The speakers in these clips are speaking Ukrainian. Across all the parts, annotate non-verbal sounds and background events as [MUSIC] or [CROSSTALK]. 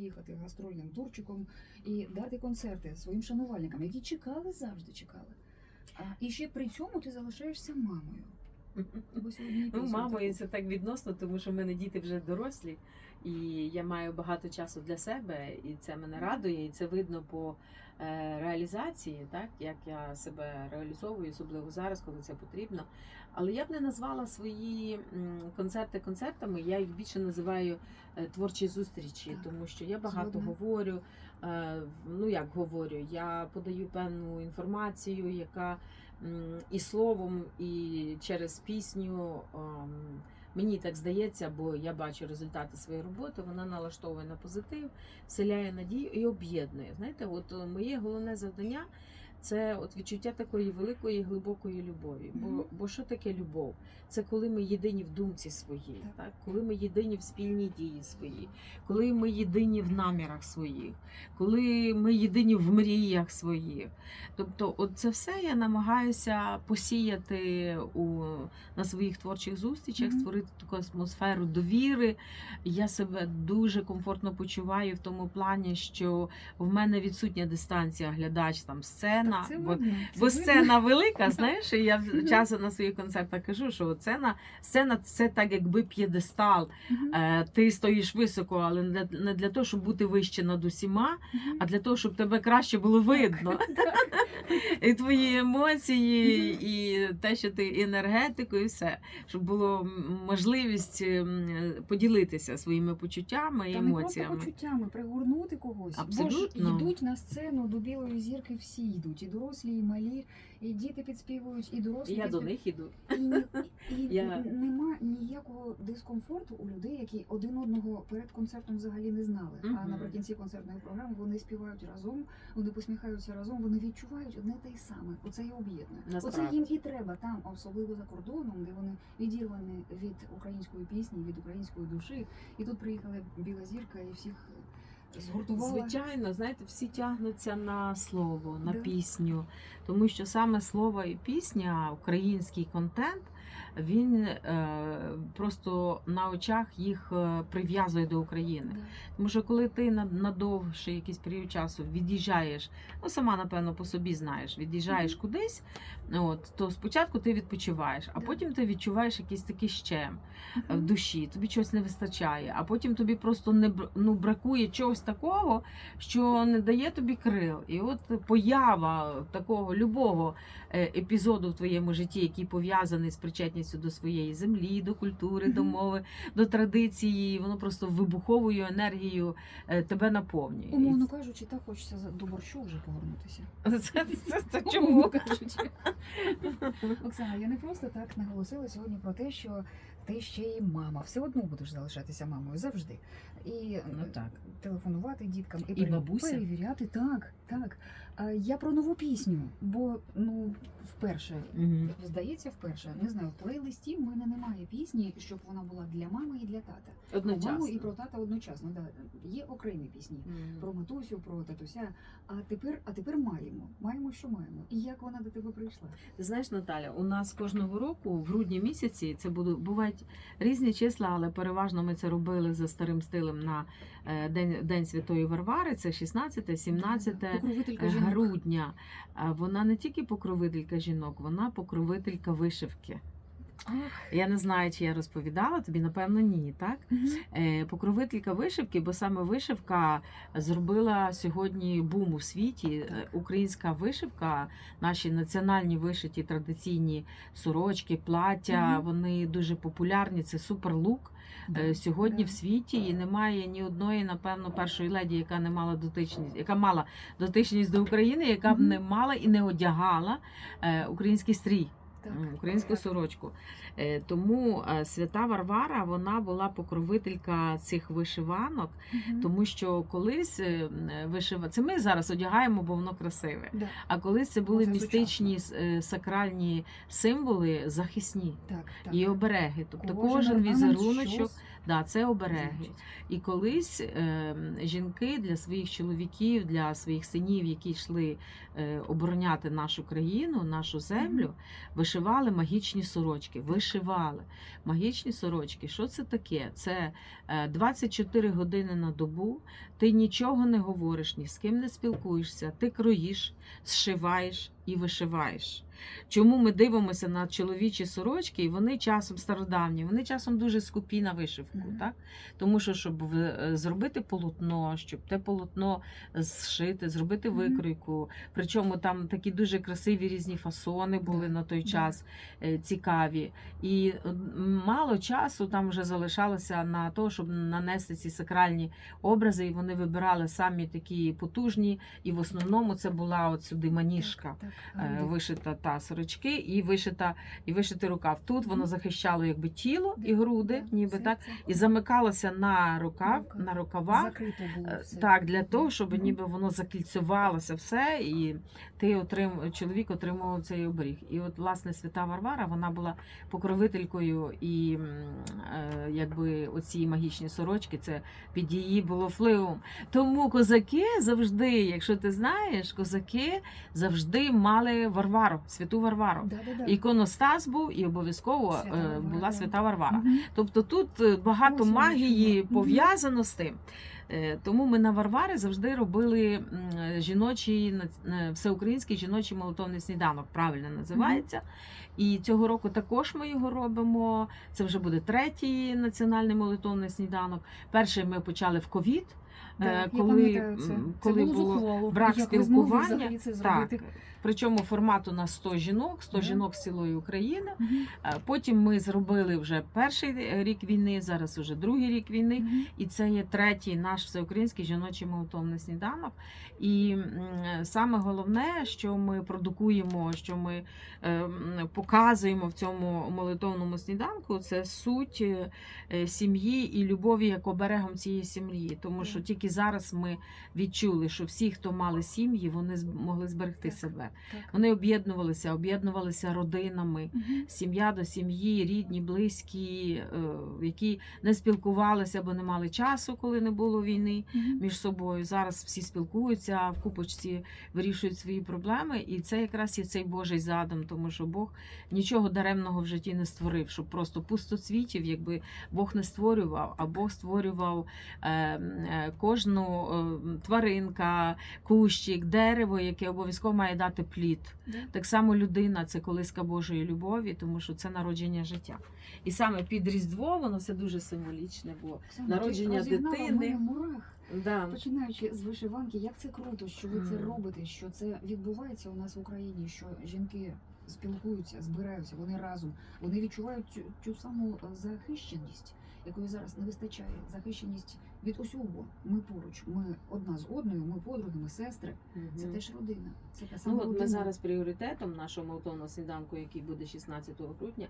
поїхати гастрольним турчиком і дати концерти своїм шанувальникам, які чекали завжди чекали. А, і ще при цьому ти залишаєшся мамою. Ну, мамою це так відносно, тому що в мене діти вже дорослі, і я маю багато часу для себе, і це мене радує, і це видно по е, реалізації, так як я себе реалізовую, особливо зараз, коли це потрібно. Але я б не назвала свої концерти концертами. Я їх більше називаю е, творчі зустрічі, Так, тому що я багато згодна. говорю. е, Ну як говорю, я подаю певну інформацію, яка і словом, і через пісню. ем, Мені так здається, бо я бачу результати своєї роботи. Вона налаштовує на позитив, вселяє надію і об'єднує. Знаєте, от е, моє головне завдання це от відчуття такої великої глибокої любові. Бо, Мгм. бо що таке любов? Це коли ми єдині в думці своїй, Так. так. коли ми єдині в спільній дії своїй, коли ми єдині в намірах своїх, коли ми єдині в мріях своїх. Тобто, от це все я намагаюся посіяти у, на своїх творчих зустрічах, Мгм. створити таку атмосферу довіри. Я себе дуже комфортно почуваю в тому плані, що в мене відсутня дистанція глядач, там сцена. Так, це бо видно, це Бо видно. сцена велика, [LAUGHS] знаєш, і я часом на своїх концертах кажу, що сцена, сцена це так, якби п'єдестал. Е, Ти стоїш високо, але не для, не для того, щоб бути вище над усіма, а для того, щоб тебе краще було видно. [LAUGHS] [LAUGHS] І твої емоції, і те, що ти енергетику, і все, щоб було можливість поділитися своїми почуттями і Та не емоціями. почуттями, пригорнути когось. Бо ж йдуть на сцену до білої зірки всі йдуть, і дорослі, і малі, і діти підспівують, і дорослі І я до них іду. І, ні- і [LAUGHS] Я- нема ніякого дискомфорту у людей, які один одного перед концертом взагалі не знали. А наприкінці концертної програми вони співають разом, вони посміхаються разом, вони відчувають одне те й саме. Оце і об'єднує. Оце їм і треба там, особливо за кордоном, де вони відірвані від української пісні, від української душі. І тут приїхала біла зірка і всіх згуртувала. Звичайно, знаєте, всі тягнуться на слово, на Да. пісню, тому що саме слово і пісня, український контент, він е, просто на очах їх е, прив'язує до України. Тому що коли ти на, на довший якийсь період часу від'їжджаєш, ну сама напевно по собі знаєш, від'їжджаєш кудись, от то спочатку ти відпочиваєш, а потім ти відчуваєш якийсь такий щем в душі, тобі чогось не вистачає, а потім тобі просто не ну, бракує чогось такого, що не дає тобі крил. І от поява такого любого е, епізоду в твоєму житті, який пов'язаний з причетністю до своєї землі, до культури, до мови, до традиції, воно просто вибуховою енергією е, тебе наповнює. Умовно кажучи, так хочеться до борщу вже повернутися. [LAUGHS] Це, це, це, чому? кажучи. [LAUGHS] Оксана, я не просто так наголосила сьогодні про те, що ти ще й мама. Все одно будеш залишатися мамою завжди. І Ну е, так. телефонувати діткам і, І бабуся. перевіряти. Так, так. Я про нову пісню, бо ну вперше. Мгм. Здається, вперше не знаю, в плейлисті в мене немає пісні, щоб вона була для мами і для тата. Про маму і про тата одночасно. Да. Є окремі пісні Мгм. про матусю, про татуся. А тепер, а тепер маємо. Маємо, що маємо. І як вона до тебе прийшла? Ти знаєш, Наталя, у нас кожного року в грудні місяці це будуть бувають різні числа, але переважно ми це робили за старим стилем на е, день, день Святої Варвари. Це 16, 17 Покровителька жінок. Грудня. Вона не тільки покровителька жінок, вона покровителька вишивки. Я не знаю, чи я розповідала тобі, напевно, ні, так? Е, покровителька вишивки, бо саме вишивка зробила сьогодні бум у світі. Е. Українська вишивка, наші національні вишиті традиційні сорочки, плаття, вони дуже популярні. Це суперлук. Е, Сьогодні в світі і немає ні одної, напевно, першої леді, яка не мала дотичність, яка мала дотичність до України, яка б не мала і не одягала е, український стрій. Так, українську так. сорочку. Е, Тому е, свята Варвара вона була покровителька цих вишиванок, угу. тому що колись е, вишива... це ми зараз одягаємо, бо воно красиве. Да, А колись це були це містичні сакральні символи захисні так, так. і обереги. Тобто Кожен кожен візеруночок, щось. Да, це обереги. І колись е, жінки для своїх чоловіків, для своїх синів, які йшли е, обороняти нашу країну, нашу землю, вишивали магічні сорочки. Вишивали магічні сорочки. Що це таке? Це е, 24 години на добу. Ти нічого не говориш, ні з ким не спілкуєшся. Ти кроїш, зшиваєш і вишиваєш. Чому ми дивимося на чоловічі сорочки, і вони часом стародавні, вони часом дуже скупі на вишивку, Мгм. так? Тому що, щоб е, зробити полотно, щоб те полотно зшити, зробити викройку. Причому там такі дуже красиві різні фасони були Да, на той час е, цікаві. І мало часу там вже залишалося на те, щоб нанести ці сакральні образи, і вони вибирали самі такі потужні. І в основному це була от сюди маніжка. Так, груди. Вишита та сорочки і вишита, і вишитий рукав. Тут воно захищало якби тіло і груди, ніби так, і замикалося на рукав, на було Е. Так, для того, щоб ніби воно закільцювалося все, і ти отрим... чоловік отримував цей оберіг. І от, власне, свята Варвара вона була покровителькою, і е, якби оці магічні сорочки, це під її було впливом. Тому козаки завжди, якщо ти знаєш, козаки завжди мали Варвару, святу Варвару. Да, да, да. Іконостас був і обов'язково Свята е, Варвара, була да. свята Варвара. Мгм. Тобто тут е, багато воно магії пов'язано з тим. Е, Тому ми на Варвари завжди робили жіночий всеукраїнський жіночий молотовний сніданок, правильно називається. І цього року також ми його робимо. Це вже буде третій національний молитовний сніданок. Перший ми почали в ковід. Да, коли, пам'ятаю це. Це коли було було брак Як спілкування, це Так, зробити? Причому формат у нас 100 жінок, 100 жінок з цілої України. Е, Потім ми зробили вже перший рік війни, зараз уже другий рік війни. І це є третій наш всеукраїнський жіночий молитовний сніданок. І саме головне, що ми продукуємо, що ми е, показуємо в цьому молитовному сніданку, це суть е, е, сім'ї і любові як оберегом цієї сім'ї. Тому що тільки зараз ми відчули, що всі, хто мали сім'ї, вони з- могли зберегти Так. Себе. Так. Вони об'єднувалися, об'єднувалися родинами Мгм. сім'я до сім'ї, рідні, близькі, е, які не спілкувалися, бо не мали часу, коли не було війни Мгм. між собою. Зараз всі спілкуються в купочці, вирішують свої проблеми, і це якраз є цей Божий задум, тому що Бог нічого даремного в житті не створив, щоб просто пустоцвітів, якби Бог не створював, а Бог створював е, е, кожну е, тваринка, кущик, дерево, яке обов'язково має дати плід. Так само людина це колиска Божої любові, тому що це народження життя. І саме під Різдво воно все дуже символічне, бо Оксана, народження ти дитини. да, Починаючи з вишиванки, як це круто, що ви це робите, що це відбувається у нас в Україні, що жінки спілкуються, збираються, вони разом, вони відчувають цю, цю саму е, захищеність, якої зараз не вистачає. Захищеність від усього. Ми поруч, ми одна з одною, ми подруги, ми сестри. Це теж родина. Це та сама Ну, от родина. ми зараз пріоритетом нашого молотовного сніданку, який буде 16 грудня,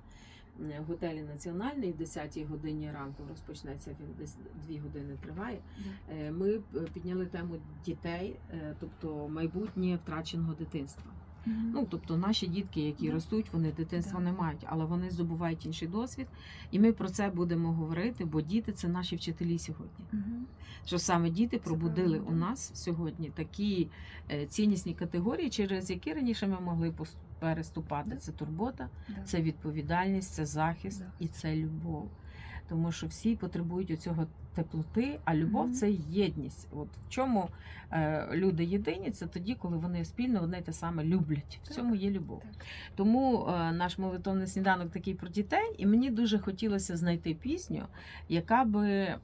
в готелі Національний в 10 годині ранку розпочнеться він десь 2 години триває. Е, Ми е, підняли тему дітей, е, тобто майбутнє втраченого дитинства. Мгм. Ну, тобто наші дітки, які Да. ростуть, вони дитинства Да. не мають, але вони здобувають інший досвід. І ми про це будемо говорити, бо діти це наші вчителі сьогодні. Мгм. Що саме діти пробудили правильно, у нас сьогодні такі е, ціннісні категорії, через які раніше ми могли переступати. Да. Це турбота, Да. це відповідальність, це захист Захист. і це любов. Тому що всі потребують оцього теплоти, а любов Мгм. це єдність. От в чому е, люди єдині, це тоді, коли вони спільно одне й те саме люблять. В Так. цьому є любов. Так. Тому е, наш молитовний сніданок такий про дітей, і мені дуже хотілося знайти пісню, яка би е,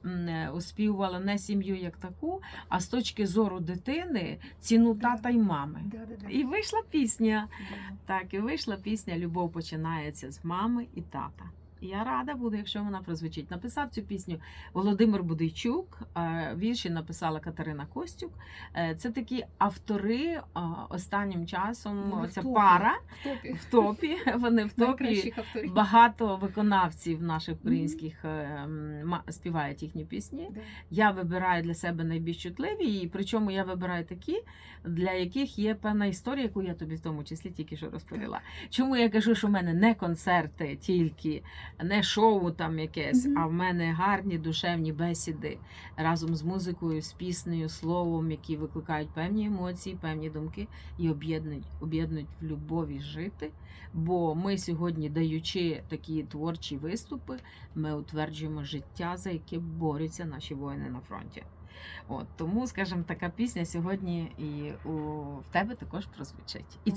оспівувала не сім'ю як таку, а з точки зору дитини ціну Да. тата й мами. Да, да, да. І вийшла пісня. Да. Так, і вийшла пісня Любов починається з мами і тата. Я рада буду, якщо вона прозвучить. Написав цю пісню Володимир Будейчук, е, вірші написала Катерина Костюк. Е, Це такі автори е, останнім часом. Вони в топі. пара В топі. в топі. [LAUGHS] Вони в топі. Багато виконавців наших українських м, ма- співають їхні пісні. Да. Я вибираю для себе найбільш чутливі, і причому я вибираю такі, для яких є певна історія, яку я тобі в тому числі тільки що розповіла. Чому я кажу, що в мене не концерти тільки не шоу там якесь, Мгм. а в мене гарні душевні бесіди разом з музикою, з піснею, словом, які викликають певні емоції, певні думки і об'єднують, об'єднують в любові жити. Бо ми сьогодні, даючи такі творчі виступи, ми утверджуємо життя, за яке борються наші воїни на фронті. От тому, скажімо, така пісня сьогодні і у в тебе також прозвучить. І це